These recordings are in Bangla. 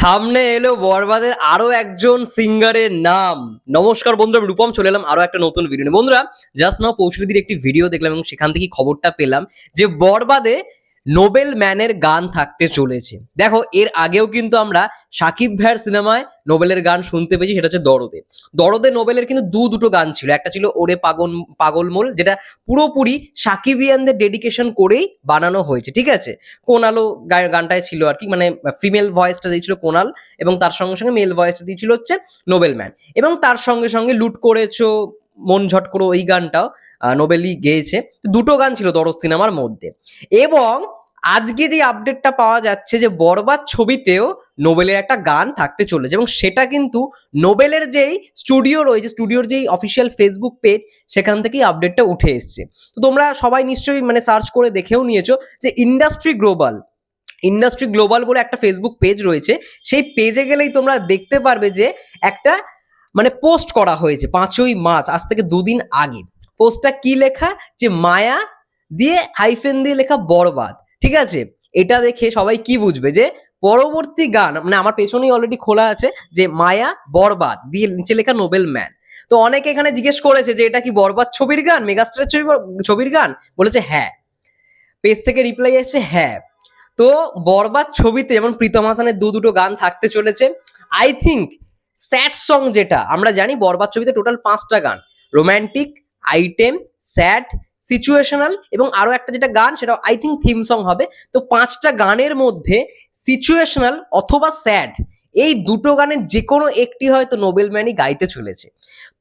সামনে এলো বরবাদের আরও একজন সিঙ্গারের নাম। নমস্কার বন্ধুরা রূপম, চলে এলাম আরও একটা নতুন ভিডিও নিয়ে। বন্ধুরা জাস্ট নাও পৌঁছলিদির একটি ভিডিও দেখলাম এবং সেখান থেকে খবরটা পেলাম যে বরবাদে নোবেল ম্যানের গান থাকতে চলেছে। দেখো, এর আগেও কিন্তু আমরা সাকিব ভাইয়ের সিনেমায় নোবেলের গান শুনতে পেয়েছি, সেটা হচ্ছে দরদে। দরদে নোবেলের কিন্তু দু দুটো গান ছিল। একটা ছিল ওরে পাগল, পাগলমোল, যেটা পুরোপুরি সাকিবিয়ানদের ডেডিকেশন করেই বানানো হয়েছে, ঠিক আছে? কোনালো গানটায় ছিল আর কি মানে ফিমেল ভয়েসটা দিয়েছিল কোনাল এবং তার সঙ্গে সঙ্গে মেল ভয়েসটা দিয়েছিল হচ্ছে নোবেল ম্যান। এবং তার সঙ্গে সঙ্গে লুট করেছ মন ঝট করো ওই গানটাও নোবেলি গেয়েছে। দুটো গান ছিল দরদ সিনেমার মধ্যে। এবং আজকে যে আপডেটটা পাওয়া যাচ্ছে যে বরবাদ ছবিতেও নোবেলের একটা গান থাকতে চলেছে এবং সেটা কিন্তু নোবেলের যেই স্টুডিও রয়েছে স্টুডিওর যেই অফিসিয়াল ফেসবুক পেজ সেখান থেকেই আপডেটটা উঠে এসছে। তো তোমরা সবাই নিশ্চয়ই মানে সার্চ করে দেখেও নিয়েছো যে ইন্ডাস্ট্রি গ্লোবাল ইন্ডাস্ট্রি গ্লোবাল বলে একটা ফেসবুক পেজ রয়েছে। সেই পেজে গেলেই তোমরা দেখতে পারবে যে একটা মানে পোস্ট করা হয়েছে, পাঁচই মার্চ, আজ থেকে দুদিন আগে। পোস্টটা কি লেখা? যে মায়া দিয়ে হাইফেন দিয়ে লেখা বরবাদ। ঠিক আছে? এটা দেখে সবাই কি বুঝবে? যে পরবর্তী গান মানে আমার পেছনেই অলরেডি খোলা আছে যে মায়া বরবাদ, দিয়ে নিচে লেখা নোবেল ম্যান। তো অনেকে এখানে জিজ্ঞেস করেছে যে এটা কি বরবাদ ছবির গান মেগাস্টারের ছবি ছবির গান? বলেছে হ্যাঁ। পেজ থেকে রিপ্লাই এসেছে হ্যাঁ। তো বরবাদ ছবিতে যেমন প্রীতম হাসানের দু দুটো গান থাকতে চলেছে আই থিঙ্ক স্যাড সং যেটা, আমরা জানি বরবাদ ছবিতে টোটাল পাঁচটা গান। রোম্যান্টিক, আইটেম, স্যাড, সিচুয়েশনাল এবং আরও একটা যেটা গান, সেটা আই থিঙ্ক থিম সং হবে। তো পাঁচটা গানের মধ্যে সিচুয়েশনাল অথবা স্যাড, এই দুটো গানের যে কোনো একটি হয়তো নোবেল ম্যানই গাইতে চলেছে।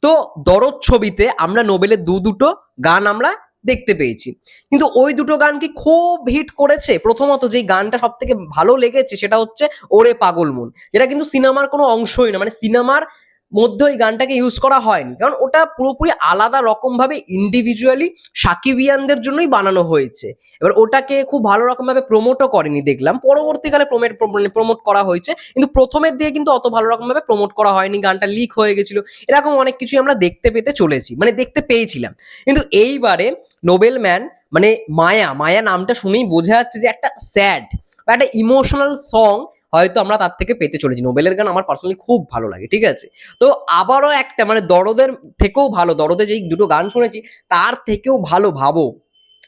তো দরদ ছবিতে আমরা নোবেলের দু দুটো গান আমরা দেখতে পেয়েছি। কিন্তু ওই দুটো গান কি খুব হিট করেছে? প্রথমত যেই গানটা সব থেকে ভালো লেগেছে সেটা হচ্ছে ওরে পাগল মন, যেটা কিন্তু সিনেমার কোনো অংশই না মানে সিনেমার মধ্যে ওই গানটাকে ইউজ করা হয়নি। কারণ ওটা পুরোপুরি আলাদা রকম ভাবে ইন্ডিভিজুয়ালি সাকিবিয়ানদের জন্যই বানানো হয়েছে। এবার ওটাকে খুব ভালো রকম ভাবে প্রমোটও করেনি, দেখলাম। পরবর্তীকালে প্রমোট প্রমোট করা হয়েছে। কিন্তু প্রথমের দিকে কিন্তু অত ভালো রকম ভাবে প্রমোট করা হয়নি, গানটা লিক হয়ে গেছিল। এরকম অনেক কিছুই আমরা দেখতে পেতে চলেছি মানে দেখতে পেয়েছিলাম। কিন্তু এইবারে নোবেল ম্যান মানে মায়া মায়া নামটা শুনেই বোঝা যাচ্ছে যে একটা স্যাড, বা একটা ইমোশনাল সং হয়তো আমরা তার থেকে পেতে চলেছি। নোবেলের গান আমার পার্সোনালি খুব ভালো লাগে, ঠিক আছে? তো আবারও একটা মানে দরদের থেকেও ভালো, দরদে যেই দুটো গান শুনেছি, তার থেকেও ভালো ভাবো।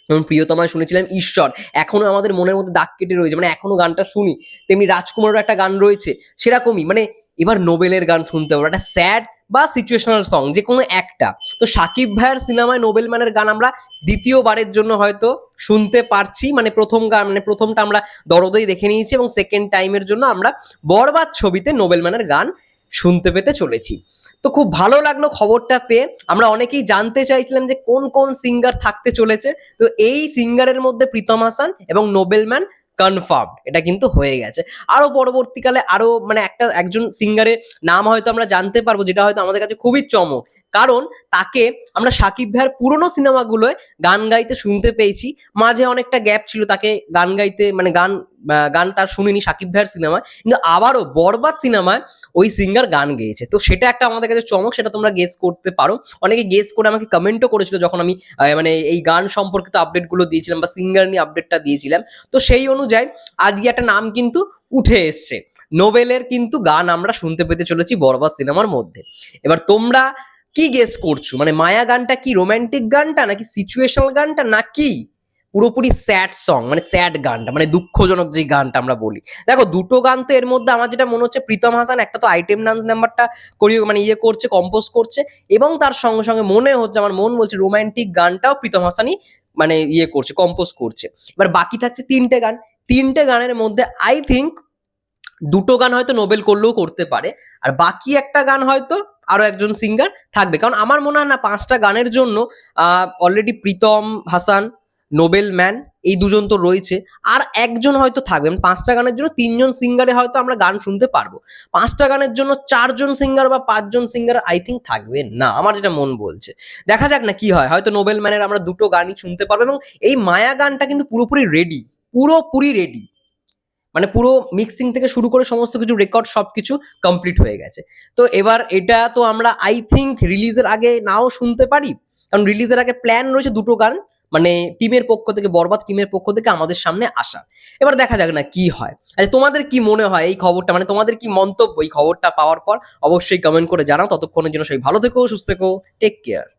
যেমন প্রিয়তমায় শুনেছিলাম ঈশ্বর, এখনও আমাদের মনের মধ্যে দাগ কেটে রয়েছে মানে এখনও গানটা শুনি। তেমনি রাজকুমারের একটা গান রয়েছে, সেরকমই মানে এবার নোবেলের গান শুনতে পারব একটা স্যাড বা সিচুয়েশনাল সং যে কোনো একটা। তো সাকিব ভাইয়ের সিনেমায় নোবেল ম্যানের গান আমরা দ্বিতীয়বারের জন্য হয়তো শুনতে পারছি। মানে প্রথম গান মানে প্রথমটা আমরা দরদেই দেখে নিয়েছি এবং সেকেন্ড টাইমের জন্য আমরা বরবাদ ছবিতে নোবেল ম্যানের গান শুনতে পেতে চলেছি। তো খুব ভালো লাগল খবরটা পেয়ে। আমরা অনেকেই জানতে চাইছিলাম যে কোন কোন সিঙ্গার থাকতে চলেছে। তো এই সিঙ্গারের মধ্যে প্রীতম হাসান এবং নোবেল ম্যান কনফার্ম এটা কিন্তু হয়ে গেছে। আরও পরবর্তীকালে আরও মানে একটা, একজন সিঙ্গারের নাম হয়তো আমরা জানতে পারব, যেটা হয়তো আমাদের কাছে খুবই চমক। কারণ তাকে আমরা সাকিব ভাইয়ের পুরনো সিনেমাগুলোয় গান গাইতে শুনতে পেয়েছি। মাঝে অনেকটা গ্যাপ ছিল তাকে গান গাইতে মানে গান গান তার শুনিনি সাকিব ভাইয়ের সিনেমায়, কিন্তু আবারও বরবাদ সিনেমায় ওই সিঙ্গার গান গেয়েছে। তো সেটা একটা আমাদের কাছে চমক, সেটা তোমরা গেস করতে পারো। অনেকে গেস করে আমাকে কমেন্টও করেছিল যখন আমি মানে এই গান সম্পর্কিত আপডেটগুলো দিয়েছিলাম বা সিঙ্গার নিয়ে আপডেটটা দিয়েছিলাম। তো সেই অনুযায়ী আজকে একটা নাম কিন্তু উঠে এসছে। নোবেলের কিন্তু গান আমরা শুনতে পেতে চলেছি বরবাদ সিনেমার মধ্যে। এবার তোমরা কি গেস করছ? মানে মায়া গানটা কি রোমান্টিক গানটা নাকি সিচুয়েশনাল গানটা নাকি পুরোপুরি স্যাড সং মানে স্যাড গানটা মানে দুঃখজনক যে গানটা আমরা বলি। দেখো, দুটো গান তো এর মধ্যে আমার যেটা মনে হচ্ছে, প্রীতম হাসান একটা তো আইটেম ডান্স নাম্বারটা করি মানে ইয়ে করছে কম্পোজ করছে, এবং তার সঙ্গে সঙ্গে মনে হচ্ছে, আমার মন বলছে রোমান্টিক গানটাও প্রীতম হাসানই মানে ইয়ে করছে কম্পোজ করছে। এবার বাকি থাকছে তিনটে গান। তিনটে গানের মধ্যে আই থিঙ্ক দুটো গান হয়তো নোবেল করলেও করতে পারে, আর বাকি একটা গান হয়তো আরও একজন সিঙ্গার থাকবে। কারণ আমার মনে হয় না, পাঁচটা গানের জন্য already Pritam Hasan Nobel man, এই দুজন তো রয়েছে। আর একজন হয়তো থাকবে মানে পাঁচটা গানের জন্য তিনজন সিঙ্গারে হয়তো আমরা গান শুনতে পারব। পাঁচটা গানের জন্য চারজন সিঙ্গার বা পাঁচজন সিঙ্গার আই থিঙ্ক থাকবে না, আমার যেটা মন বলছে। দেখা যাক না কি হয়, হয়তো নোবেল ম্যানের আমরা দুটো গানই শুনতে পারব এবং এই মায়া গানটা কিন্তু পুরোপুরি রেডি পুরোপুরি রেডি মানে পুরো মিক্সিং থেকে শুরু করে সমস্ত কিছু রেকর্ড সব কিছু কমপ্লিট হয়ে গেছে। তো এবার এটা তো আমরা আই থিঙ্ক রিলিজের আগে নাও শুনতে পারি। কারণ রিলিজের আগে প্ল্যান রয়েছে দুটো গান। মানে টিমের পক্ষ থেকে, বরবাদ টিমের পক্ষ থেকে আমাদের সামনে আসা। এবার দেখা যাক না কি হয়। আচ্ছা তোমাদের কি মনে হয় এই খবরটা? মানে তোমাদের কি মন্তব্য এই খবরটা পাওয়ার পর? অবশ্যই কমেন্ট করে জানাও। ততক্ষণের জন্য সবাই ভালো থেকো, সুস্থ থেকো টেক কেয়ার